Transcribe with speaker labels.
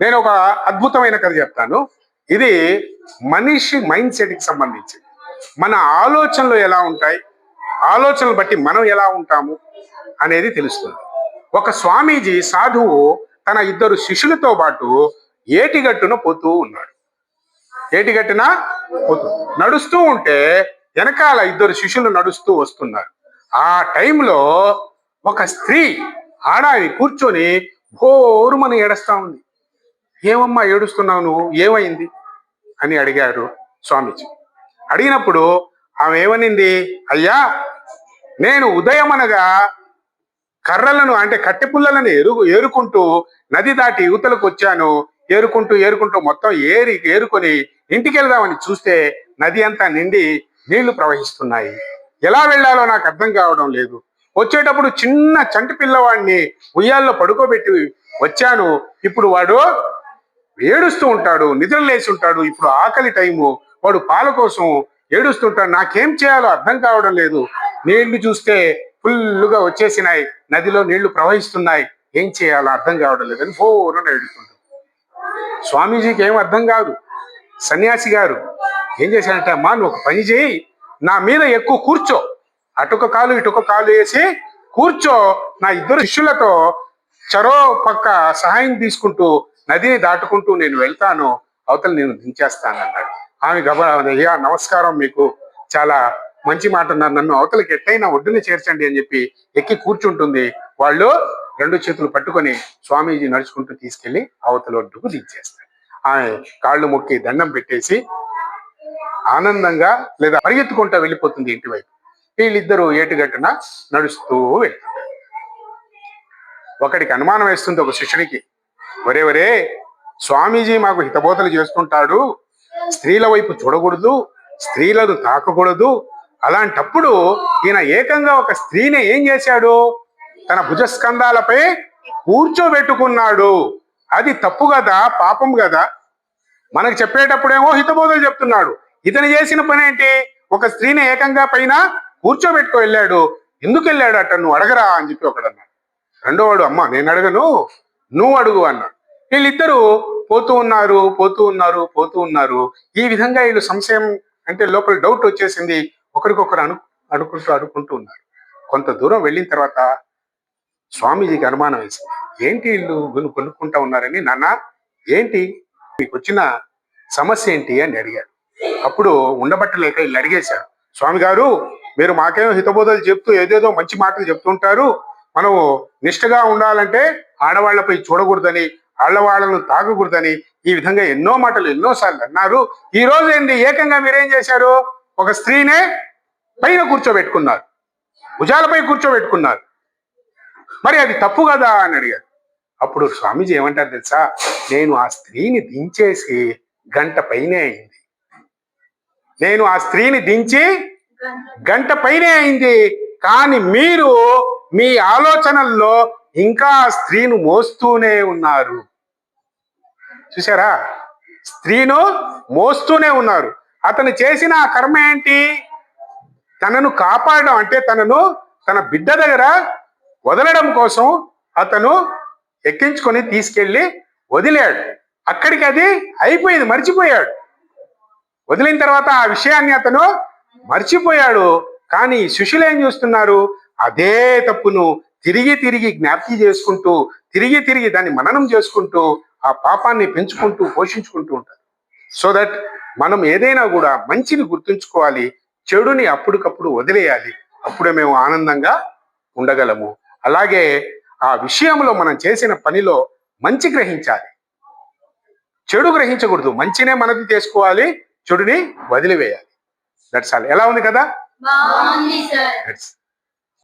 Speaker 1: నేను ఒక అద్భుతమైన కథ చెప్తాను. ఇది మనిషి మైండ్ సెట్కి సంబంధించి మన ఆలోచనలు ఎలా ఉంటాయి? ఆలోచనలు బట్టి మనం ఎలా ఉంటాము? అనేది తెలుస్తుంది. ఒక స్వామీజీ సాధువు తన ఇద్దరు శిష్యులతో పాటు ఏటిగట్టున పోతూ ఉన్నాడు. ఏటిగట్టున పోతూ నడుస్తూ ఉంటే వెనకాల ఇద్దరు శిష్యులు నడుస్తూ వస్తున్నారు. ఆ టైంలో ఒక స్త్రీ ఆడావి కూర్చొని భోరుమని ఏడుస్తా ఉంది. ఏమమ్మా ఏడుస్తున్నావు నువ్వు? ఏమైంది? అని అడిగారు స్వామీజీ. అడిగినప్పుడు ఆమె ఏమనింది? అయ్యా నేను ఉదయం అనగా కర్రలను అంటే కట్టె పుల్లలను ఎరుగు ఏరుకుంటూ నది దాటి యువతలకు వచ్చాను. ఏరుకుంటూ ఏరుకుంటూ మొత్తం ఏరి ఏరుకొని ఇంటికి వెళ్దామని చూస్తే నది అంతా నిండి నీళ్ళు ప్రవహిస్తున్నాయి. ఎలా వెళ్ళాలో నాకు అర్థం కావడం లేదు. వచ్చేటప్పుడు చిన్న చంటి పిల్లవాడిని ఉయ్యాల్లో పడుకోబెట్టి వచ్చాను. ఇప్పుడు వాడు ఏడుస్తూ ఉంటాడు నిద్ర లేచి ఉంటాడు. ఇప్పుడు ఆకలి టైము వాడు పాల కోసం ఏడుస్తుంటాడు. నాకేం చేయాలో అర్థం కావడం లేదు. నీళ్ళు చూస్తే ఫుల్లుగా వచ్చేసినాయి. నదిలో నీళ్ళు ప్రవహిస్తున్నాయి. ఏం చేయాలో అర్థం కావడం లేదు. అని ఫోన్ ఏడుస్తుంటాడు. స్వామీజీకి ఏం అర్థం కాదు. సన్యాసి గారు ఏం చేశాడంటే అమ్మా నువ్వు ఒక పని చేయి. నా మీద ఎక్కువ కూర్చో. అటొక కాలు ఇటొక కాలు వేసి కూర్చో. నా ఇద్దరు శిష్యులతో చరో పక్క సహాయం తీసుకుంటూ నదిని దాటుకుంటూ నేను వెళ్తాను అవతల నేను దించేస్తాను అన్నాడు ఆమె గబ అయ్యా నమస్కారం మీకు. చాలా మంచి మాట అన్నారు. నన్ను అవతలకి ఎట్టయినా ఒడ్డుని చేర్చండి అని చెప్పి ఎక్కి కూర్చుంటుంది. వాళ్ళు రెండు చేతులు పట్టుకొని స్వామీజీ నడుచుకుంటూ తీసుకెళ్ళి అవతల ఒడ్డుకు దించేస్తారు. ఆమె కాళ్ళు మొక్కి దండం పెట్టేసి ఆనందంగా లేదా పరిగెత్తుకుంటా వెళ్ళిపోతుంది ఇంటి వైపు వీళ్ళిద్దరూ ఏటుగట్టున నడుస్తూ వెళ్తారు ఒకడికి అనుమానం వేస్తుంది ఒక శిష్యునికి ఒరే ఒరే స్వామీజీ మాకు హితబోధలు చేస్తుంటాడు స్త్రీల వైపు చూడకూడదు స్త్రీలను తాకకూడదు. అలాంటప్పుడు ఈయన ఏకంగా ఒక స్త్రీని ఏం చేశాడు? తన భుజస్కంధాలపై కూర్చోబెట్టుకున్నాడు. అది తప్పు కదా పాపం కదా? మనకు చెప్పేటప్పుడేమో హితబోధలు చెప్తున్నాడు. ఇతను చేసిన పని ఏంటి? ఒక స్త్రీని ఏకంగా పైన కూర్చోబెట్టుకు వెళ్ళాడు. ఎందుకు వెళ్ళాడు అట్ట నువ్వు అడగరా అని చెప్పి ఒకడన్నాడు రెండోవాడు అమ్మ నేను అడగను. నువ్వు అడుగు అన్నాడు వీళ్ళిద్దరూ పోతూ ఉన్నారు పోతూ ఉన్నారు పోతూ ఉన్నారు. ఈ విధంగా వీళ్ళు సంశయం అంటే లోపల డౌట్ వచ్చేసింది. ఒకరికొకరు అను అనుకుంటూ అనుకుంటూ ఉన్నారు. కొంత దూరం వెళ్ళిన తర్వాత స్వామీజీకి అనుమానం వేసింది. ఏంటి వీళ్ళు కొనుక్కుంటా ఉన్నారని? నాన్న ఏంటి? మీకు వచ్చిన సమస్య ఏంటి అని అడిగాడు అప్పుడు ఉండబట్టలేక వీళ్ళు అడిగేశారు. స్వామి గారు మీరు మాకేమో హితబోధలు చెప్తూ ఏదేదో మంచి మాటలు చెప్తుంటారు మనము నిష్ఠగా ఉండాలంటే ఆడవాళ్ళపై చూడకూడదని ఆడవాళ్ళను తాగకూడదని ఈ విధంగా ఎన్నో మాటలు ఎన్నోసార్లు అన్నారు. ఈ రోజు ఏంది? ఏకంగా మీరేం చేశారు? ఒక స్త్రీనే పైన కూర్చోబెట్టుకున్నారు. భుజాలపై కూర్చోబెట్టుకున్నారు. మరి అది తప్పు కదా అని అడిగారు. అప్పుడు స్వామీజీ ఏమంటారు తెలుసా? నేను ఆ స్త్రీని దించేసి గంట పైనే అయింది. నేను ఆ స్త్రీని దించి గంట పైనే అయింది. కానీ మీరు మీ ఆలోచనల్లో ఇంకా స్త్రీను మోస్తూనే ఉన్నారు. చూసారా స్త్రీను మోస్తూనే ఉన్నారు. అతను చేసిన ఆ కర్మ ఏంటి? తనను కాపాడడం అంటే తనను తన బిడ్డ దగ్గర వదలడం కోసం అతను ఎక్కించుకొని తీసుకెళ్ళి వదిలాడు. అక్కడికి అది అయిపోయింది మర్చిపోయాడు. వదిలిన తర్వాత ఆ విషయాన్ని అతను మర్చిపోయాడు. కానీ శిష్యులు ఏం చూస్తున్నారు? అదే తప్పును తిరిగి తిరిగి జ్ఞాప్తి చేసుకుంటూ తిరిగి తిరిగి దాన్ని మననం చేసుకుంటూ ఆ పాపాన్ని పెంచుకుంటూ పోషించుకుంటూ ఉంటారు. సో దట్ మనం ఏదైనా కూడా మంచిని గుర్తుంచుకోవాలి చెడుని అప్పటికప్పుడు వదిలేయాలి. అప్పుడే మేము ఆనందంగా ఉండగలము. అలాగే ఆ విషయంలో మనం చేసిన పనిలో మంచి గ్రహించాలి. చెడు గ్రహించకూడదు. మంచినే మనది చేసుకోవాలి చెడుని వదిలివేయాలి. దట్స్ ఆల్ ఎలా ఉంది కదా?